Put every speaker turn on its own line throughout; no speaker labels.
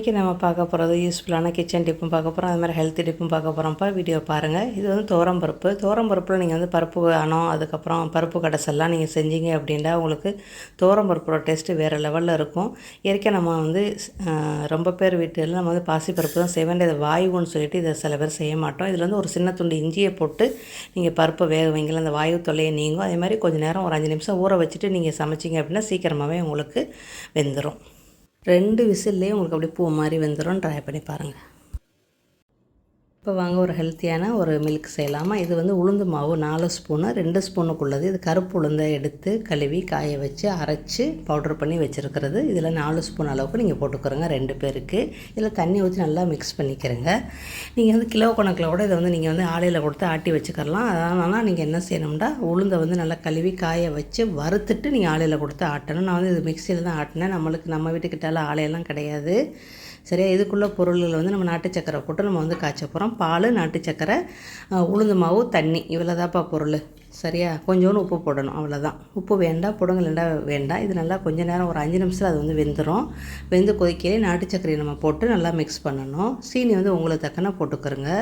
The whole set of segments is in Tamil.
இன்றைக்கி நம்ம பார்க்க போகிறது யூஸ்ஃபுல்லான கிச்சன் டிப்பும் பார்க்க போகிறோம் அது மாதிரி ஹெல்த்தி டிப்பும் பார்க்க போகிறோம்ப்பா வீடியோ பாருங்கள் இது வந்து துவரம் பருப்பு. துவரம் பருப்பில் நீங்கள் வந்து பருப்பு அணம் அதுக்கப்புறம் பருப்பு கடைசெல்லாம் நீங்கள் செஞ்சீங்க அப்படின்னா உங்களுக்கு துவரம் பருப்போட டேஸ்ட்டு வேறு லெவலில் இருக்கும். இயற்கை நம்ம வந்து ரொம்ப பேர் வீட்டில் நம்ம வந்து பாசி பருப்பு தான் செய்ய வேண்டியது. வாயுன்னு சொல்லிட்டு இதை சில பேர் செய்ய மாட்டோம். இதில் வந்து ஒரு சின்ன துண்டு இஞ்சியை போட்டு நீங்கள் பருப்பை வேக வைங்கள அந்த வாயு தொல்லையை நீங்கும். அதே மாதிரி கொஞ்சம் நேரம் ஒரு அஞ்சு நிமிஷம் ஊற வச்சுட்டு நீங்கள் சமைச்சிங்க அப்படின்னா சீக்கிரமாகவே உங்களுக்கு வெந்துடும் ரெண்டு விசில்லே உங்களுக்கு அப்படியே பூ மாதிரி வெந்துடும் ட்ரை பண்ணி பாருங்கள் இப்போ வாங்க ஒரு ஹெல்த்தியான ஒரு மில்க் செய்யலாமா? இது வந்து உளுந்து மாவு நாலு ஸ்பூனு ரெண்டு ஸ்பூனுக்குள்ளது. இது கருப்பு உளுந்தை எடுத்து கழுவி காய வச்சு அரைச்சி பவுடர் பண்ணி வச்சுருக்கிறது. இதில் நாலு ஸ்பூன் அளவுக்கு நீங்கள் போட்டுக்கிறோங்க ரெண்டு பேருக்கு. இதில் தண்ணி ஊற்றி நல்லா மிக்ஸ் பண்ணிக்கிறங்க. நீங்கள் வந்து கிலோ கணக்கில் கூட இதை வந்து நீங்கள் வந்து ஆலையில் கொடுத்து ஆட்டி வச்சுக்கலாம் அதனால் நீங்கள் என்ன செய்யணும்னா உளுந்தை வந்து நல்லா கழுவி காய வச்சு வறுத்துட்டு நீங்கள் ஆலையில் கொடுத்து ஆட்டணும். நான் வந்து இது மிக்சியில் தான் ஆட்டினேன். நம்மளுக்கு நம்ம வீட்டுக்கிட்டால ஆலையெல்லாம் கிடையாது. சரியா? இதுக்குள்ள பொருள்கள் வந்து நம்ம நாட்டு சக்கரை போட்டு நம்ம வந்து காய்ச்ச போகிறோம் பால் நாட்டு சக்கரை உளுந்து மாவு தண்ணி. இவ்வளோதாப்பா பொருள். சரியா? கொஞ்சோண்டு உப்பு போடணும். அவ்வளோதான் உப்பு வேண்டாம் போடுங்க. இல்லைண்டா வேண்டாம் இது நல்லா கொஞ்ச நேரம் ஒரு அஞ்சு நிமிஷத்தில் அது வந்து வெந்துடும் வெந்து கொதிக்கலே நாட்டு சர்க்கரையை நம்ம போட்டு நல்லா மிக்ஸ் பண்ணணும். சீனி வந்து உங்களுக்கு தக்கன போட்டுக்கிறோங்க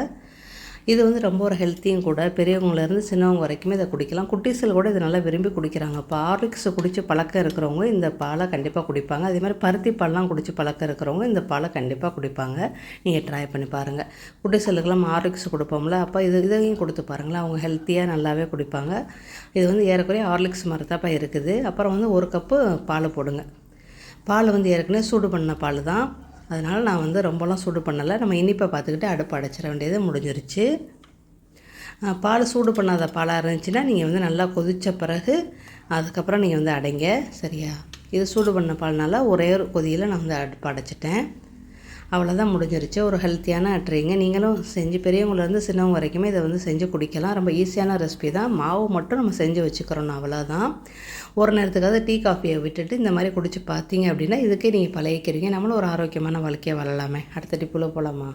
இது வந்து ரொம்ப ஒரு ஹெல்த்தியும் கூட. பெரியவங்கலேருந்து சின்னவங்க வரைக்குமே இதை குடிக்கலாம். குட்டீஸில் கூட இதை நல்லா விரும்பி குடிக்கிறாங்க. இப்போ ஹார்லிக்ஸை குடித்து பழக்கம் இருக்கிறவங்க இந்த பாலை கண்டிப்பாக குடிப்பாங்க. அதே மாதிரி பருத்தி பால்லாம் குடித்து பழக்கம் இருக்கிறவங்க இந்த பாலை கண்டிப்பாக குடிப்பாங்க. நீங்கள் ட்ரை பண்ணி பாருங்கள் குட்டீஸலுக்கெல்லாம் ஹார்லிக்ஸ் கொடுப்போம்ல. அப்போ இது இதையும் கொடுத்து பாருங்களேன். அவங்க ஹெல்த்தியாக நல்லாவே குடிப்பாங்க. இது வந்து ஏறக்குறைய ஹார்லிக்ஸ் மாதிரி இருக்குது. அப்புறம் வந்து ஒரு கப்பு பால் போடுங்க. பால் வந்து ஏற்கனவே சூடு பண்ண பால் தான் அதனால் நான் வந்து ரொம்பலாம் சூடு பண்ணலை. நம்ம இனிப்பை பார்த்துக்கிட்டு அடுப்பு அடைச்சிட வேண்டியது முடிஞ்சிருச்சு. பால் சூடு பண்ணாத பாலாக இருந்துச்சுன்னா நீங்கள் வந்து நல்லா கொதித்த பிறகு அதுக்கப்புறம் நீங்கள் வந்து அடைங்க. சரியா? இது சூடு பண்ண பால்னால ஒரே ஒரு கொதியில் நான் வந்து அடுப்பு அடைச்சிட்டேன். அவ்வளோதான் முடிஞ்சிருச்சு. ஒரு ஹெல்த்தியான ட்ரிங்க. நீங்களும் செஞ்சு பெரியவங்கலேருந்து சின்னவங்க வரைக்குமே இதை வந்து செஞ்சு குடிக்கலாம். ரொம்ப ஈஸியான ரெசிபி தான். மாவு மட்டும் நம்ம செஞ்சு வச்சுக்கிறோம் அவ்வளோதான் ஒரு நேரத்துக்காவது டீ காஃபியை விட்டுட்டு இந்த மாதிரி குடிச்சு பார்த்தீங்க அப்படின்னா இதுக்கே நீங்கள் பழகிக்கிறீங்க. நம்மளும் ஒரு ஆரோக்கியமான வாழ்க்கையை வாழலாமே. அடுத்த டிப்புல போகலாமா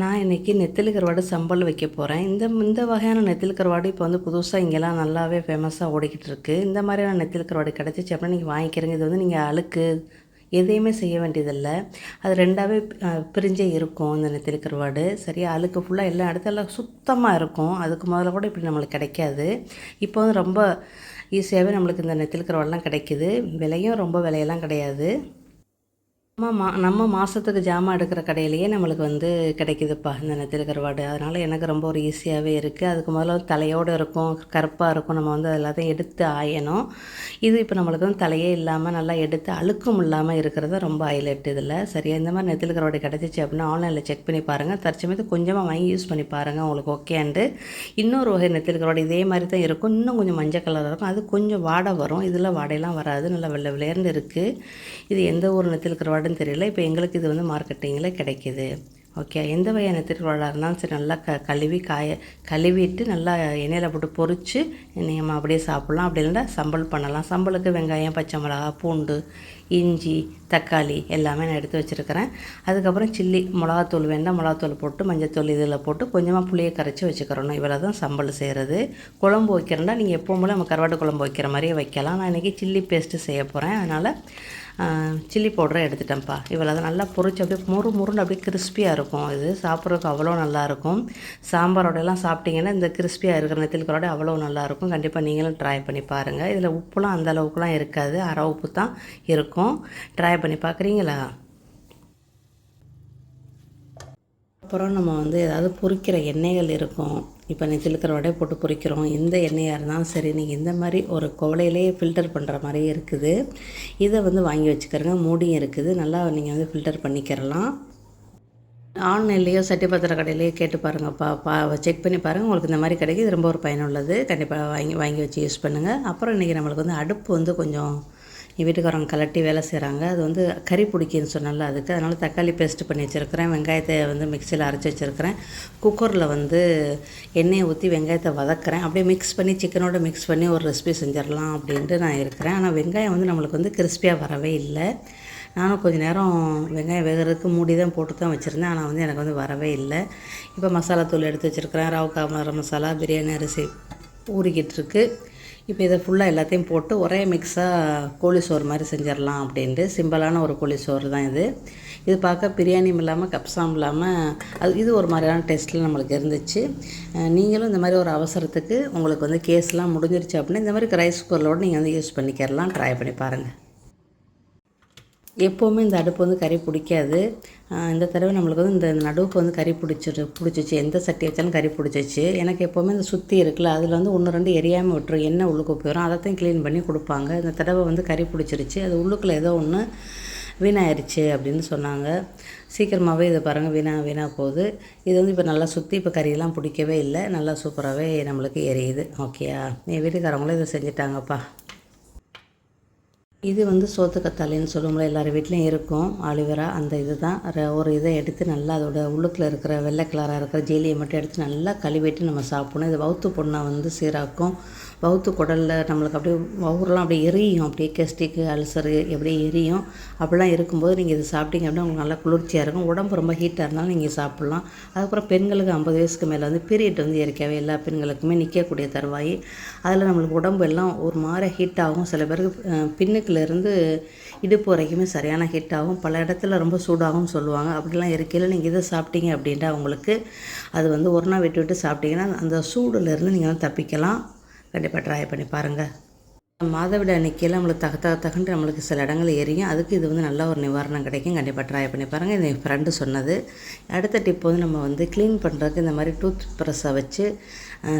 நான் இன்றைக்கி நெத்திலி கருவாடு சம்பல் வைக்க போகிறேன் இந்த இந்த வகையான நெத்திலி கருவாடு இப்போ வந்து புதுசாக இங்கெல்லாம் நல்லாவே ஃபேமஸாக ஓடிக்கிட்டு இருக்குது இந்த மாதிரியான நெத்திலி கருவாடு கிடச்சிச்சு அப்படின்னா நீங்கள் வாங்கிக்கிறீங்க. இது வந்து நீங்கள் அழுக்கு எதையுமே செய்ய வேண்டியதில்லை. அது ரெண்டாவே பிரிஞ்சே இருக்கும் இந்த நெத்திலி கருவாடு. சரியா? அழுக்கு ஃபுல்லாக எல்லா இடத்துல சுத்தமாக இருக்கும். அதுக்கு முதல்ல கூட இப்படி நம்மளுக்கு கிடைக்காது. இப்போ வந்து ரொம்ப ஈஸியாகவே நம்மளுக்கு இந்த நெத்திலி கருவாடெலாம் கிடைக்குது. விலையும் ரொம்ப விலையெல்லாம் கிடையாது. நம்ம மா நம்ம மாதத்துக்கு ஜாமான் எடுக்கிற கடையிலேயே நம்மளுக்கு வந்து கிடைக்குதுப்பா இந்த நெத்திலி கருவாடு. அதனால் எனக்கு ரொம்ப ஒரு ஈஸியாகவே இருக்குது அதுக்கு முதல்ல தலையோடு இருக்கும் கருப்பாக இருக்கும். நம்ம வந்து எல்லாத்தையும் எடுத்து ஆயணும். இது இப்போ நம்மளுக்கு வந்து தலையே இல்லாமல் நல்லா எடுத்து அழுக்கும் இல்லாமல் இருக்கிறத ரொம்ப ஹைலைட் இதில் சரியா? இந்த மாதிரி நெத்திலி கருவாடு கிடச்சிச்சு அப்படின்னா ஆன்லைனில் செக் பண்ணி பாருங்கள் தற்சமயத்து கொஞ்சமாக வாங்கி யூஸ் பண்ணி பாருங்கள் உங்களுக்கு ஓகேண்டு இன்னொரு வகை நெத்திலி கருவாடு இதே மாதிரி தான் இருக்கும். இன்னும் கொஞ்சம் மஞ்சள் கலராக இருக்கும். அது கொஞ்சம் வாடை வரும். இதில் வாடையெல்லாம் வராது. நல்லா வெள்ளை விளையாண்டு இருக்குது இது எந்த ஊர் நெத்திலி கருவாடுன்னு தெரியல. இப்போ எங்களுக்கு இது வந்து மார்க்கெட்டிங்கில் கிடைக்கிது. ஓகே எந்த வகையான திருவிழா இருந்தாலும் சரி நல்லா க கழுவி காய கழுவிட்டு நல்லா எண்ணெயில் போட்டு பொறிச்சு நம்ம அப்படியே சாப்பிட்லாம். அப்படி இல்லைன்னா சம்பல் பண்ணலாம். சம்பளுக்கு வெங்காயம் பச்சை மிளகா பூண்டு இஞ்சி தக்காளி எல்லாமே நான் எடுத்து வச்சுருக்கிறேன். அதுக்கப்புறம் சில்லி மிளகாத்தூள் வேண்டாம் மிளகாத்தூள் போட்டு மஞ்சத்தூள் இதில் போட்டு கொஞ்சமாக புளியை கரைச்சி வச்சுக்கிறணும். இவ்வளோ தான் சம்பல் செய்கிறது குழம்பு வைக்கிறேன்னா நீங்கள் எப்பவும் நம்ம கருவாட்டு குழம்பு வைக்கிற மாதிரியே வைக்கலாம். நான் இன்றைக்கி சில்லி பேஸ்ட்டு செய்ய போகிறேன் அதனால் சில்லி பவுடரை எடுத்துட்டேன்ப்பா. இவ்வளோ அதை நல்லா பொறிச்சு அப்படியே முறு முருன்னு அப்படியே கிறிஸ்பியாக இருக்கும். இது சாப்பிட்றதுக்கு அவ்வளோ நல்லாயிருக்கும் சாம்பாரோடலாம் சாப்பிட்டிங்கன்னா இந்த கிறிஸ்பியாக இருக்கிற நெத்திலிக்கரோட அவ்வளோ நல்லாயிருக்கும் கண்டிப்பாக நீங்களும் ட்ரை பண்ணி பாருங்கள் இதில் உப்புலாம் அந்த அளவுக்குலாம் இருக்காது. அரை உப்பு தான் இருக்கும். ட்ரை பண்ணி பார்க்குறீங்களா அப்புறம் நம்ம வந்து ஏதாவது பொரிக்கிற எண்ணெய்கள் இருக்கும். இப்போ நெத்திலுக்கிற வடை போட்டு பொறிக்கிறோம். எந்த எண்ணெயாக இருந்தாலும் சரி நீங்கள் இந்த மாதிரி ஒரு குவலையிலேயே ஃபில்டர் பண்ணுற மாதிரியே இருக்குது. இதை வந்து வாங்கி வச்சுக்கிறங்க மூடியும் இருக்குது. நல்லா நீங்கள் வந்து ஃபில்டர் பண்ணிக்கிறலாம். ஆன்லைன்லேயோ சட்டி பத்திர கடையிலையோ கேட்டு பாருங்கப்பா பா செக் பண்ணி பாருங்கள் உங்களுக்கு இந்த மாதிரி கிடைக்கும் இது ரொம்ப ஒரு பயனுள்ளது. கண்டிப்பாக வாங்கி வாங்கி வச்சு யூஸ் பண்ணுங்கள் அப்புறம் இன்றைக்கி நம்மளுக்கு வந்து அடுப்பு வந்து கொஞ்சம் என் வீட்டுக்காரங்க கலட்டி வேலை செய்கிறாங்க அது வந்து கறி பிடிக்குன்னு சொன்னால அதுக்கு. அதனால் தக்காளி பேஸ்ட் பண்ணி வச்சுருக்கிறேன். வெங்காயத்தை வந்து மிக்சியில் அரைச்சி வச்சுருக்கிறேன். குக்கரில் வந்து எண்ணெயை ஊற்றி வெங்காயத்தை வதக்குறேன். அப்படியே மிக்ஸ் பண்ணி சிக்கனோட மிக்ஸ் பண்ணி ஒரு ரெசிபி செஞ்சிடலாம் அப்படின்ட்டு நான் இருக்கிறேன். ஆனால் வெங்காயம் வந்து நம்மளுக்கு வந்து கிறிஸ்பியாக வரவே இல்லை. நானும் கொஞ்ச நேரம் வெங்காயம் வேகிறதுக்கு மூடி தான் போட்டு தான் வச்சுருந்தேன். ஆனால் வந்து எனக்கு வந்து வரவே இல்லை. இப்போ மசாலா தூள் எடுத்து வச்சுருக்கிறேன். ரவுக்கா மரம் மசாலா பிரியாணி அரிசி ஊறிக்கிட்டு இருக்குது இப்போ இதை ஃபுல்லாக எல்லாத்தையும் போட்டு ஒரே மிக்ஸாக கோழி சோறு மாதிரி செஞ்சிடலாம் அப்படின்ட்டு சிம்பிளான ஒரு கோழி சோறு தான் இது. இது பார்க்க பிரியாணியும் இல்லாமல் கப்சாம் இல்லாமல் அது இது ஒரு மாதிரியான டேஸ்ட்டில் நம்மளுக்கு இருந்துச்சு. நீங்களும் இந்த மாதிரி ஒரு அவசரத்துக்கு உங்களுக்கு வந்து கேஸ்லாம் முடிஞ்சிருச்சு அப்படின்னா இந்த மாதிரி ரைஸ் குக்கரிலோடு நீங்கள் வந்து யூஸ் பண்ணிக்கிறலாம். ட்ரை பண்ணி பாருங்கள் எப்போவுமே இந்த அடுப்பு வந்து கறி பிடிக்காது. இந்த தடவை நம்மளுக்கு வந்து இந்த நடுவுக்கு வந்து கறி பிடிச்சிரு பிடிச்சிச்சு. எந்த சட்டி வச்சாலும் கறி பிடிச்சிச்சு. எனக்கு எப்போவுமே இந்த சுற்றி இருக்குல்ல அதில் வந்து ஒன்று ரெண்டு எரியாமல் விட்டுரும் எண்ணெய் உள்ளுக்கு போயிடும் அதைத்தான் க்ளீன் பண்ணி கொடுப்பாங்க. இந்த தடவை வந்து கறி பிடிச்சிருச்சு. அது உள்ளுக்குள்ள ஏதோ ஒன்று வீணாயிருச்சு அப்படின்னு சொன்னாங்க. சீக்கிரமாகவே இதை பாருங்கள் வீணா வீணாக போகுது. இது வந்து இப்போ நல்லா சுற்றி இப்போ கறியெல்லாம் பிடிக்கவே இல்லை. நல்லா சூப்பராகவே நம்மளுக்கு எரியுது. ஓகேயா? என் வீட்டுக்காரங்களும் இதை செஞ்சுட்டாங்கப்பா. இது வந்து சோத்துக்கத்தாலின்னு சொல்லுவோம்ல எல்லார் வீட்லேயும் இருக்கும். ஆலிவரா அந்த இது தான் ஒரு இதை எடுத்து நல்லா அதோட உள்ளுக்குள்ள இருக்கிற வெள்ளை கலராக இருக்கிற ஜெயிலியை மட்டும் எடுத்து நல்லா கழுவிட்டு நம்ம சாப்பிடணும். இது வவுத்து பொண்ணை வந்து சீராக்கும். வவுத்து குடலில் நம்மளுக்கு அப்படியே வவுரெலாம் அப்படியே எரியும். அப்படியே கெஸ்டிக்கு அல்சரு அப்படியே எரியும். அப்படிலாம் இருக்கும்போது நீங்கள் இது சாப்பிட்டீங்க அப்படின்னா உங்களுக்கு நல்லா குளிர்ச்சியாக இருக்கும். உடம்பு ரொம்ப ஹீட்டாக இருந்தாலும் நீங்கள் சாப்பிட்லாம். அதுக்கப்புறம் பெண்களுக்கு ஐம்பது வயசுக்கு மேலே வந்து பீரியட் வந்து இயற்கையாகவே எல்லா பெண்களுக்குமே நிற்கக்கூடிய தருவாய். அதில் நம்மளுக்கு உடம்பு எல்லாம் ஒரு மாதிரி ஹீட் ஆகும். சில பேருக்கு பின்னுக்குலேருந்து இடுப்பு வரைக்குமே சரியான ஹீட் ஆகும். பல இடத்துல ரொம்ப சூடாகும் சொல்லுவாங்க. அப்படிலாம் இருக்கையில் நீங்கள் இதை சாப்பிட்டீங்க அப்படின்ட்டு உங்களுக்கு அது வந்து ஒரு நாள் விட்டு விட்டு சாப்பிட்டீங்கன்னா அந்த சூடுலேருந்து நீங்கள் வந்து தப்பிக்கலாம். கண்டிப்பாக ட்ரை பண்ணி பாருங்கள் மாதவிட நிற்கையில் நம்மளுக்கு தக தக தகுண்டு நம்மளுக்கு சில இடங்கள் எரியும் அதுக்கு இது வந்து நல்ல ஒரு நிவாரணம் கிடைக்கும். கண்டிப்பாக ட்ரை பண்ணி பாருங்கள் இது என் ஃப்ரெண்டு சொன்னது. அடுத்த டிப் வந்து நம்ம வந்து க்ளீன் பண்ணுறதுக்கு இந்த மாதிரி டூத் ப்ரெஸ்ஸை வச்சு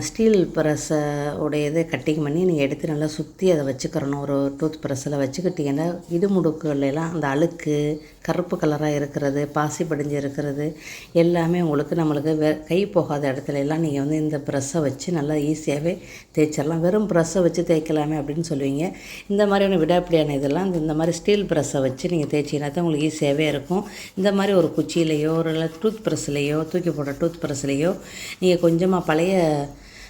ஸ்டீல் ப்ரெஸ்ஸை உடைய இதை கட்டிங் பண்ணி நீங்கள் எடுத்து நல்லா சுற்றி அதை வச்சுக்கிறணும். ஒரு டூத் ப்ரெஸ்ஸில் வச்சுக்கிட்டிங்கன்னா இடுமுடுக்குகள் எல்லாம் அந்த அழுக்கு கருப்பு கலராக இருக்கிறது பாசி படிஞ்சு இருக்கிறது எல்லாமே உங்களுக்கு நம்மளுக்கு வே கை போகாத இடத்துல எல்லாம் நீங்கள் வந்து இந்த ப்ரெஸ்ஸை வச்சு நல்லா ஈஸியாகவே தேய்ச்சிடலாம். வெறும் ப்ரெஸ்ஸை வச்சு தேய்க்கலாமே அப்படின்னு சொல்லுவீங்க. இந்த மாதிரியான விடாப்பிடியான இதெல்லாம் இந்த- மாதிரி ஸ்டீல் ப்ரெஸ்ஸை வச்சு நீங்கள் தேய்ச்சிங்கன்னா தான் உங்களுக்கு ஈஸியாகவே இருக்கும். இந்த மாதிரி ஒரு குச்சியிலையோ ஒரு டூத் ப்ரெஸ்லேயோ தூக்கி போட்ட டூத் ப்ரெஸ்லேயோ நீங்கள் கொஞ்சமாக பழைய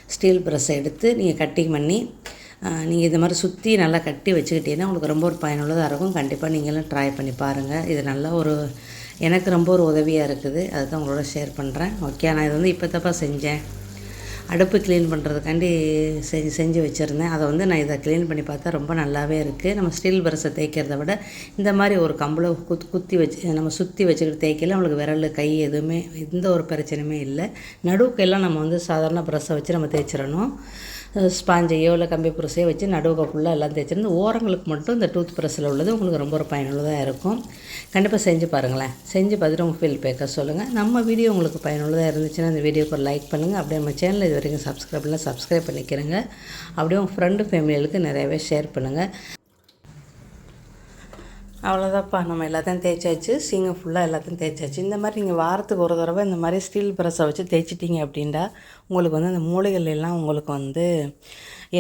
ஸ்டீல் ப்ரெஸ்ஸை எடுத்து நீங்கள் கட்டிங் பண்ணி நீங்கள் இது மாதிரி சுற்றி நல்லா கட்டி வச்சுக்கிட்டீங்கன்னா உங்களுக்கு ரொம்ப ஒரு பயனுள்ளதாக இருக்கும். கண்டிப்பாக நீங்களும் ட்ரை பண்ணி பாருங்கள் இது நல்ல ஒரு எனக்கு ரொம்ப ஒரு உதவியாக இருக்குது. அதுதான் உங்களோட ஷேர் பண்ணுறேன் ஓகே நான் இது வந்து இப்போ தப்பாக செஞ்சேன். அடுப்பு க்ளீன் பண்ணுறதுக்காண்டி செஞ்சு செஞ்சு வச்சுருந்தேன். அதை வந்து நான் இதை க்ளீன் பண்ணி பார்த்தா ரொம்ப நல்லாவே இருக்குது நம்ம ஸ்டீல் பிரஷை தேய்க்கிறத விட இந்த மாதிரி ஒரு கம்பளை குத் குத்தி வச்சு நம்ம சுற்றி வச்சுக்கிட்டு தேய்க்கல நம்மளுக்கு விரல் கை எதுவுமே எந்த ஒரு பிரச்சனையுமே இல்லை. நடுவுக்கெல்லாம் நம்ம வந்து சாதாரண ப்ரஷ்ஷை வச்சு நம்ம தேய்ச்சிடணும். ஸ்பாஞ்சையோ இல்லை கம்பி ப்ரெஸ்ஸையோ வச்சு நடுவுக்கு ஃபுல்லாக எல்லாம் தேய்ச்சிருந்து ஓரங்களுக்கு மட்டும் இந்த டூத் ப்ரெஸ்ஸில் உள்ளது உங்களுக்கு ரொம்ப ஒரு பயனுள்ளதாக இருக்கும். கண்டிப்பாக செஞ்சு பாருங்களேன். செஞ்சு பார்த்துட்டு உங்கள் ஃபீல் பேக்க சொல்லுங்கள் நம்ம வீடியோ உங்களுக்கு பயனுள்ளதாக இருந்துச்சுன்னா அந்த வீடியோக்கு ஒரு லைக் பண்ணுங்கள் அப்படியே நம்ம சேனல் இது வரைக்கும் சப்ஸ்கிரைப் பண்ணல சப்ஸ்கிரைப் பண்ணிக்கிறேங்க. அப்படியே உங்கள் ஃப்ரெண்டு ஃபேமிலிகளுக்கு நிறையவே ஷேர் பண்ணுங்கள் அவ்வளோதான்ப்பா நம்ம எல்லாத்தையும் தேய்ச்சாச்சு. சீங்க ஃபுல்லாக எல்லாத்தையும் தேய்ச்சாச்சு. இந்த மாதிரி நீங்கள் வாரத்துக்கு ஒரு தடவை இந்த மாதிரி ஸ்டீல் ப்ரெஸ்ஸை வச்சு தேய்ச்சிட்டிங்க அப்படின்டா உங்களுக்கு வந்து அந்த மூளைகள் எல்லாம் உங்களுக்கு வந்து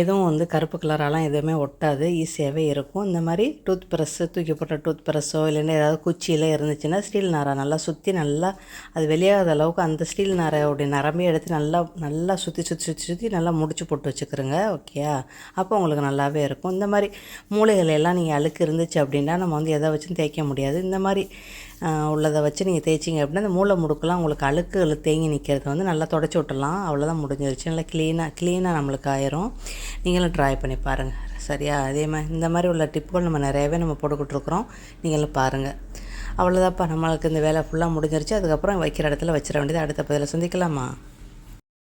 எதுவும் வந்து கருப்பு கலராலாம் எதுவுமே ஒட்டாது ஈஸியாகவே இருக்கும். இந்த மாதிரி டூத் ப்ரெஸ்ஸு தூக்கி போட்ட டூத் ப்ரெஸ்ஸோ இல்லைன்னா ஏதாவது குச்சியில் இருந்துச்சுன்னா ஸ்டீல் நாரை நல்லா சுற்றி நல்லா அது வெளியாகாத அளவுக்கு அந்த ஸ்டீல் நாரையோடைய நரம்பே எடுத்து நல்லா நல்லா சுற்றி சுற்றி சுற்றி சுற்றி நல்லா முடிச்சு போட்டு வச்சுக்கிறோங்க ஓகேயா? அப்போ உங்களுக்கு நல்லாவே இருக்கும். இந்த மாதிரி மூளைகள் எல்லாம் நீங்கள் அழுக்கு இருந்துச்சு அப்படின்னா நம்ம வந்து எதை வச்சும் தேய்க்க முடியாது. இந்த மாதிரி உள்ளதை வச்சு நீங்கள் தேய்ச்சிங்க அப்படின்னா அந்த மூளை முடுக்கெல்லாம் உங்களுக்கு அழுக்கு அழு தேங்கி நிற்கிறத வந்து நல்லா தொடச்சி விட்டுலாம் அவ்வளோதான் முடிஞ்சிருச்சு. நல்லா க்ளீனாக க்ளீனாக நம்மளுக்கு ஆயிரும். நீங்களும் ட்ரை பண்ணி பாருங்கள் சரியா? அதே மாதிரி இந்த மாதிரி உள்ள டிப்புகள் நம்ம நிறையவே நம்ம போட்டுக்கிட்டுருக்குறோம் நீங்களும் பாருங்கள் அவ்வளோதான்ப்பா நம்மளுக்கு இந்த வேலை ஃபுல்லாக முடிஞ்சிருச்சு. அதுக்கப்புறம் வைக்கிற இடத்துல வச்சிட வேண்டியது அடுத்த பதில் சந்திக்கலாமா?